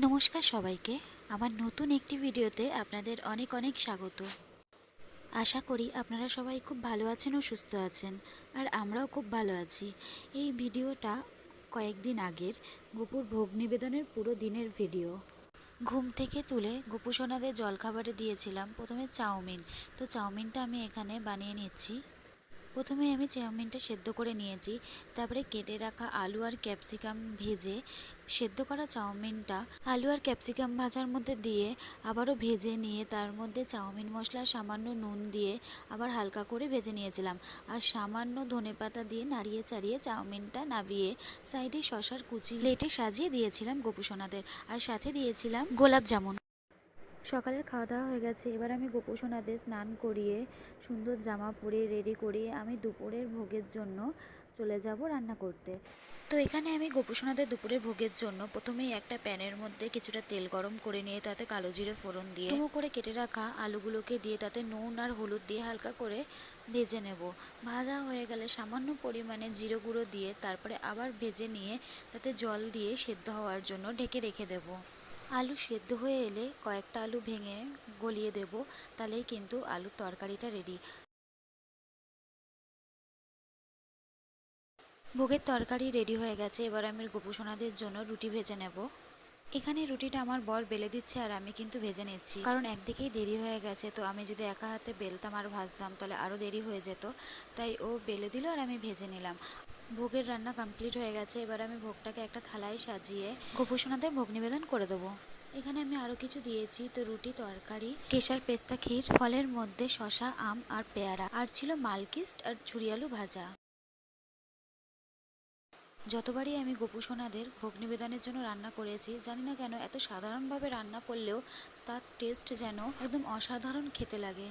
নমস্কার সবাইকে। আমার নতুন একটি ভিডিওতে আপনাদের অনেক অনেক স্বাগত। আশা করি আপনারা সবাই খুব ভালো আছেন ও সুস্থ আছেন, আর আমরাও খুব ভালো আছি। এই ভিডিওটা কয়েকদিন আগের গোপুর ভোগ নিবেদনের পুরো দিনের ভিডিও। ঘুম থেকে তুলে গোপু সোনাদের জলখাবারে দিয়েছিলাম প্রথমে চাউমিন। তো চাউমিনটা আমি এখানে বানিয়ে নিচ্ছি। প্রথমে আমি চাউমিনটা সেদ্ধ করে নিয়েছি, তারপরে কেটে রাখা আলু আর ক্যাপসিকাম ভেজে সেদ্ধ করা চাউমিনটা আলু আর ক্যাপসিকাম ভাজার মধ্যে দিয়ে আবারও ভেজে নিয়ে তার মধ্যে চাউমিন মশলা, সামান্য নুন দিয়ে আবার হালকা করে ভেজে নিয়েছিলাম। আর সামান্য ধনেপাতা দিয়ে নাড়িয়ে চাড়িয়ে চাউমিনটা নাবিয়ে সাইডে শশার কুচি প্লেটে সাজিয়ে দিয়েছিলাম গোপুসোনাদের। আর সাথে দিয়েছিলাম গোলাপ জামুন। সকালের খাওয়া দাওয়া হয়ে গেছে। এবার আমি গোপুসোনাদের স্নান করিয়ে, সুন্দর জামা পরে রেডি করিয়ে আমি দুপুরের ভোগের জন্য চলে যাব রান্না করতে। তো এখানে আমি গোপুসোনাদের দুপুরের ভোগের জন্য প্রথমেই একটা প্যানের মধ্যে কিছুটা তেল গরম করে নিয়ে তাতে কালো জিরে ফোড়ন দিয়ে ডুমো করে কেটে রাখা আলুগুলোকে দিয়ে তাতে নুন আর হলুদ দিয়ে হালকা করে ভেজে নেব। ভাজা হয়ে গেলে সামান্য পরিমাণে জিরে গুঁড়ো দিয়ে তারপরে আবার ভেজে নিয়ে তাতে জল দিয়ে সেদ্ধ হওয়ার জন্য ঢেকে রেখে দেবো। আলু সেদ্ধ হয়ে এলে কয়েকটা আলু ভেঙে গলিয়ে দেব, তাহলেই কিন্তু আলুর তরকারিটা রেডি ভোগের তরকারি রেডি হয়ে গেছে, এবার আমি গোপুসোনাদের জন্য রুটি ভেজে নেব। এখানে রুটিটা আমার বর বেলে দিচ্ছে আর আমি কিন্তু ভেজে নিচ্ছি। কারণ একদিকেই দেরি হয়ে গেছে, তো আমি যদি একা হাতে বেলতাম আর ভাজতাম, তাহলে আরও দেরি হয়ে যেত। তাই ও বেলে দিল আর আমি ভেজে নিলাম। ভোগের রান্না কমপ্লিট হয়ে গেছে, এবার আমি ভোগটাকে একটা থালায় সাজিয়ে গোপুসোনাদের ভোগ নিবেদন করে দেবো। এখানে আমি আরও কিছু দিয়েছি, তো রুটি, তরকারি, কেশার পেস্তা, ক্ষীর, ফলের মধ্যে শশা আম আর পেয়ারা। আর ছিল মালকিস্ট আর ছুরিয়ালু ভাজা। যতবারই আমি গোপুসোনাদের ভোগ নিবেদনের জন্য রান্না করেছি, জানি না কেন এত সাধারণভাবে রান্না করলেও তার টেস্ট যেন একদম অসাধারণ খেতে লাগে।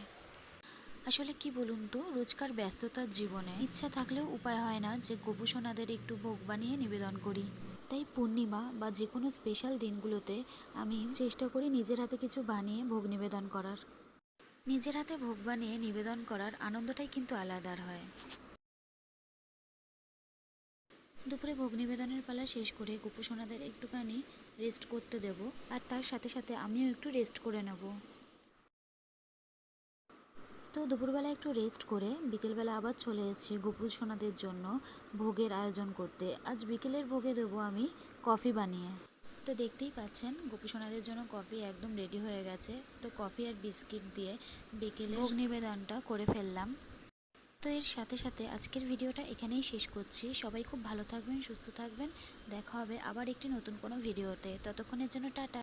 আসলে কি বলুন তো, রোজকার ব্যস্ততার জীবনে ইচ্ছা থাকলেও উপায় হয় না যে গোপুসোনাদের একটু ভোগ বানিয়ে নিবেদন করি। তাই পূর্ণিমা বা যে কোনো স্পেশাল দিনগুলোতে আমি চেষ্টা করি নিজের হাতে কিছু বানিয়ে ভোগ নিবেদন করার। নিজের হাতে ভোগ বানিয়ে নিবেদন করার আনন্দটাই কিন্তু আলাদার হয়। দুপুরে ভোগ নিবেদনের পালা শেষ করে গোপুসোনাদের একটুখানি রেস্ট করতে দেব আর তার সাথে সাথে আমিও একটু রেস্ট করে নেব। তো দুপুরবেলা একটু রেস্ট করে বিকেলবেলা আবার চলে এসেছি গোপুল সোনাদের জন্য ভোগের আয়োজন করতে। আজ বিকেলের ভোগে দেবো আমি কফি বানিয়ে। তো দেখতেই পাচ্ছেন গোপু সোনাদের জন্য কফি একদম রেডি হয়ে গেছে। তো কফি আর বিস্কিট দিয়ে বিকেলে ভোগ নিবেদনটা করে ফেললাম। তো এর সাথে সাথে আজকের ভিডিওটা এখানেই শেষ করছি। সবাই খুব ভালো থাকবেন, সুস্থ থাকবেন। দেখা হবে আবার একটি নতুন কোনো ভিডিওতে। ততক্ষণের জন্য টাটা।